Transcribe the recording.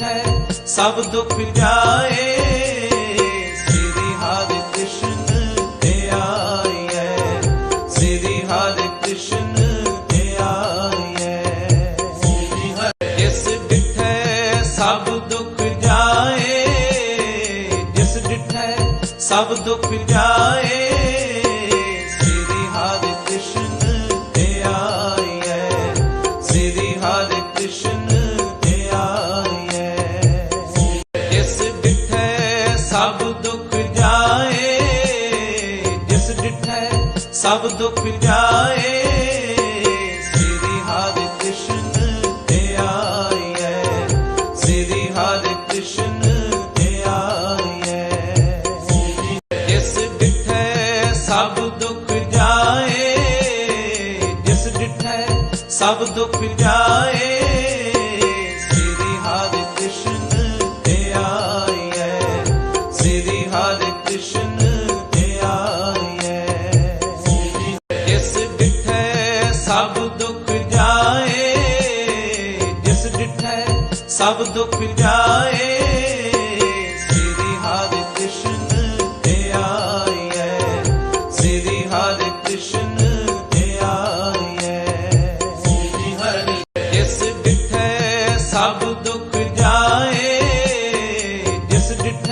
ਜਿਸ ਸਭ ਦੁੱਖ ਜਾਏ। ਸ੍ਰੀ ਹਰਿ ਕ੍ਰਿਸ਼ਨ ਧਿਆਇਐ ਸ੍ਰੀ ਹਰਿ ਕ੍ਰਿਸ਼ਨ ਧਿਆਇਐ ਜਿਸ ਡਿਠੈ ਸਭ ਦੁੱਖ ਜਾਏ। ਜਿਸ ਡਿਠੈ ਸਭ ਦੁੱਖ ਜਾਏ। ਜਾਏ, ਜਿਸ ਡਿਠੈ ਸਭ ਦੁੱਖ ਜਾਏ, ਸ੍ਰੀ ਹਰਿ ਕ੍ਰਿਸ਼ਨ ਧਿਆਇਐ ਸ੍ਰੀ ਹਰਿ ਕ੍ਰਿਸ਼ਨ ਧਿਆਇਐ ਜਿਸ ਡਿਠੈ ਸਭ ਦੁੱਖ ਜਾਏ, ਜਿਸ ਡਿਠੈ ਸਭ ਦੁੱਖ ਜਾਏ ਸਭ ਦੁੱਖ ਜਾਏ, ਜਿਸ ਡਿਠੈ ਸਭ ਦੁੱਖ ਜਾਏ, ਸ੍ਰੀ ਹਰਿ ਕ੍ਰਿਸ਼ਨ ਧਿਆਇਐ ਸ੍ਰੀ ਹਰਿ ਕ੍ਰਿਸ਼ਨ ਧਿਆਇਐ ਜਿਸ ਡਿਠੈ ਸਭ ਦੁੱਖ